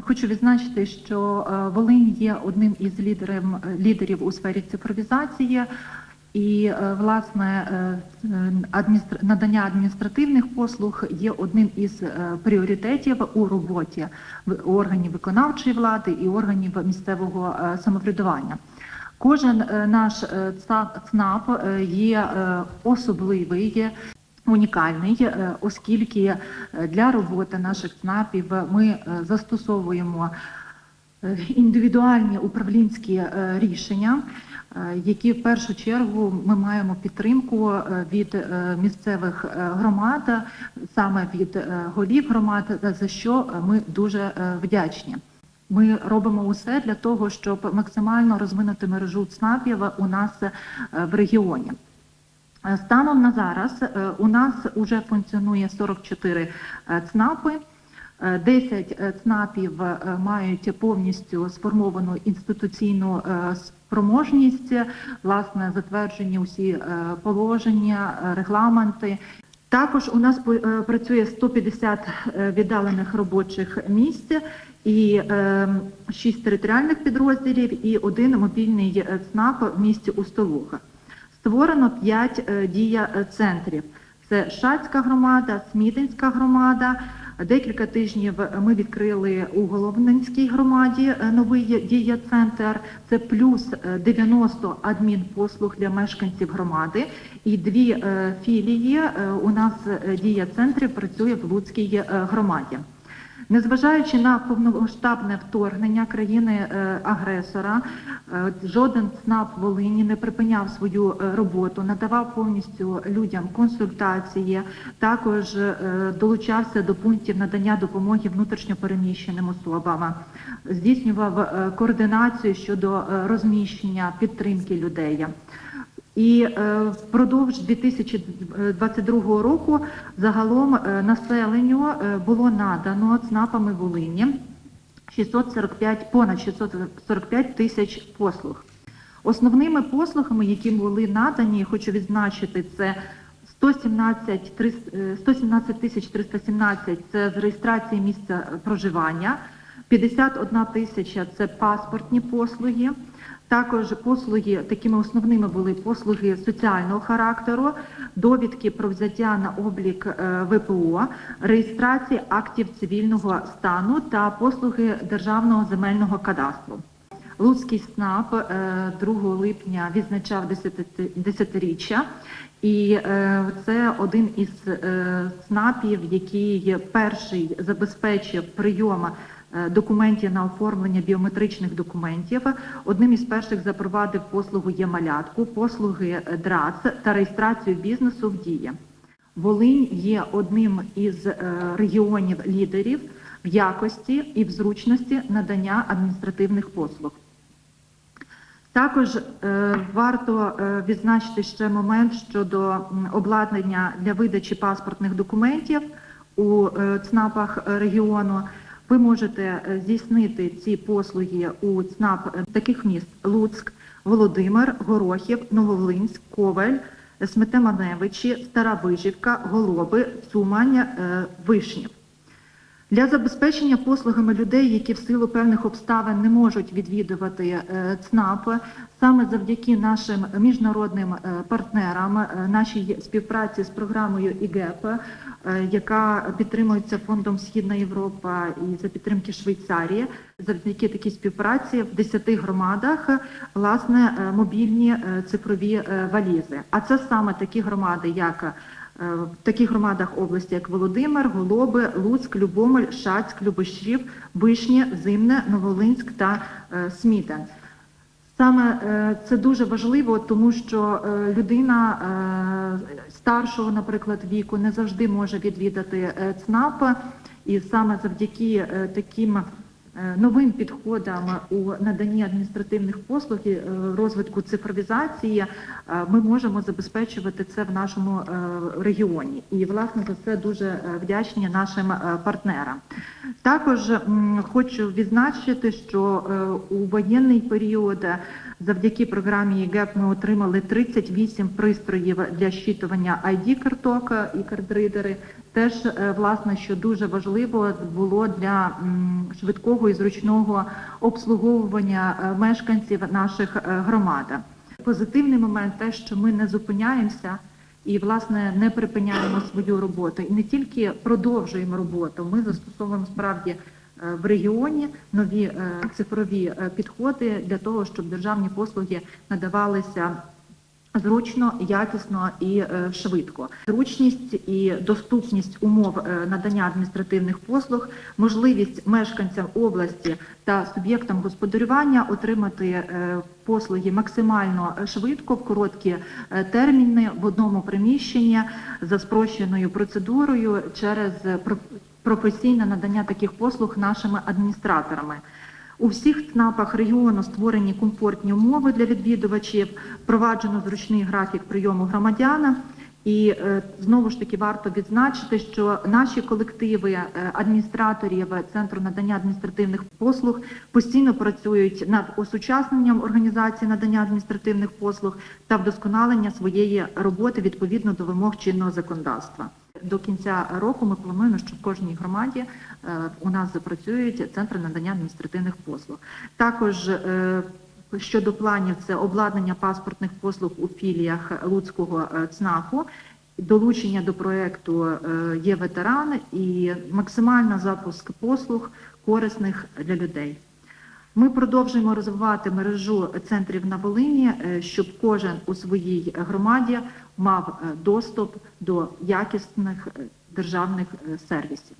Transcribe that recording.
Хочу відзначити, що е, Волинь є одним із лідерів, лідерів у сфері цифровізації. І е, власне е, надання адміністративних послуг є одним із е, пріоритетів у роботі органів виконавчої влади і органів місцевого е, самоврядування. Кожен е, наш е, ЦНАП е, є е, особливий, унікальний, е, оскільки е, для роботи наших ЦНАПів ми е, застосовуємо індивідуальні управлінські рішення, які в першу чергу ми маємо підтримку від місцевих громад, саме від голів громад, за що ми дуже вдячні. Ми робимо усе для того, щоб максимально розвинути мережу ЦНАПів у нас в регіоні. Е, Станом на зараз е, у нас вже функціонує 44 е, ЦНАПи. Е, 10 е, ЦНАПів мають повністю сформовану інституційну спроможність, власне, затверджені усі положення, регламенти. Також у нас працює 150 е, віддалених робочих місць і 6 територіальних підрозділів і один мобільний ЦНАП в місті Устолуха. Створено 5 дія е, центрів. Це Шацька громада, Смітинська громада. Декілька тижнів ми відкрили у Головненській громаді е, новий дія центр. Це плюс е, 90 адмінпослуг для мешканців громади. І дві е, філії е, у нас е, дія центрів працює в Луцькій е, громаді. Незважаючи на повномасштабне вторгнення країни-агресора, жоден ЦНАП Волині не припиняв свою е, роботу, надавав повністю людям консультації, також е, долучався до пунктів надання допомоги внутрішньопереміщеним особам, здійснював е, координацію щодо е, розміщення підтримки людей. І е, впродовж 2022 року загалом е, населенню е, було надано ЦНАПами Волині 645, понад 645 тисяч послуг. Основними послугами, які були надані, хочу відзначити, це 117 трис- е, 117 тисяч 317 – це з реєстрації місця проживання, 51 тисяча – це паспортні послуги, також послуги, такими основними були послуги соціального характеру, довідки про взяття на облік е, ВПО, реєстрації актів цивільного стану та послуги Державного земельного кадастру. Луцький СНАП е, 2 липня відзначав 10 десятиріччя, і е, це один із е, СНАПів, який перший забезпечив прийом е, документів на оформлення біометричних документів. Одним із перших запровадив послугу є-малятку, послуги е, ДРАЦ та реєстрацію бізнесу в дії. Волинь є одним із е, регіонів лідерів в якості і в зручності надання адміністративних послуг. Також е, варто е, відзначити ще момент щодо обладнання для видачі паспортних документів у е, ЦНАПах регіону. Ви можете е, здійснити ці послуги у ЦНАП таких міст: Луцьк, Володимир, Горохів, Нововлинськ, Ковель, Сметеманевичі, Стара Вижівка, Голоби, Цумань, е, Вишнів. Для забезпечення послугами людей, які в силу певних обставин не можуть відвідувати е, ЦНАП, саме завдяки нашим міжнародним е, партнерам, е, нашій співпраці з програмою ІГЕП, яка підтримується фондом Східна Європа і за підтримки Швейцарії, завдяки такій співпраці в 10 громадах власне мобільні цифрові валізи. А це саме такі громади, як В таких громадах області, як Володимир, Голоби, Луцьк, Любомель, Шацьк, Любешів, Вишнє, Зимне, Новолинськ та е, Смітен. Саме е, це дуже важливо, тому що е, людина е, старшого, наприклад, віку не завжди може відвідати е, ЦНАП, і саме завдяки е, таким е, новим підходам у наданні адміністративних послуг і е, розвитку цифровізації е, ми можемо забезпечувати це в нашому е, регіоні. І власне за це дуже е, вдячні нашим е, партнерам. Також хочу відзначити, що е, у воєнний період е, завдяки програмі ЄГЕП ми отримали 38 пристроїв для щитування ID-карток і кардридери Теж е, власне, що дуже важливо було для швидкого і зручного обслуговування е, мешканців наших е, громад. Позитивний момент те, що ми не зупиняємося і власне не припиняємо свою роботу, і не тільки продовжуємо роботу. Ми застосовуємо справді в регіоні нові цифрові підходи для того, щоб державні послуги надавалися зручно, якісно і е, швидко. Зручність і доступність умов е, надання адміністративних послуг, можливість мешканцям області та суб'єктам господарювання отримати е, послуги максимально швидко в короткі терміни в одному приміщенні за спрощеною процедурою через професійне надання таких послуг нашими адміністраторами. У всіх ЦНАПах регіону створені комфортні умови для відвідувачів, впроваджено зручний графік прийому громадяна. І е, знову ж таки варто відзначити, що наші колективи е, адміністраторів Центру надання адміністративних послуг постійно працюють над осучасненням організації надання адміністративних послуг та вдосконалення своєї роботи відповідно до вимог чинного законодавства. До кінця року ми плануємо, що в кожній громаді е, у нас запрацюють центри надання адміністративних послуг. Також е, щодо планів, це обладнання паспортних послуг у філіях Луцького е, ЦНАПу, долучення до проекту є ветеран і максимальний запуск послуг корисних для людей. Ми продовжуємо розвивати мережу центрів на Волині, е, щоб кожен у своїй громаді мав е, доступ до якісних е, державних сервісів.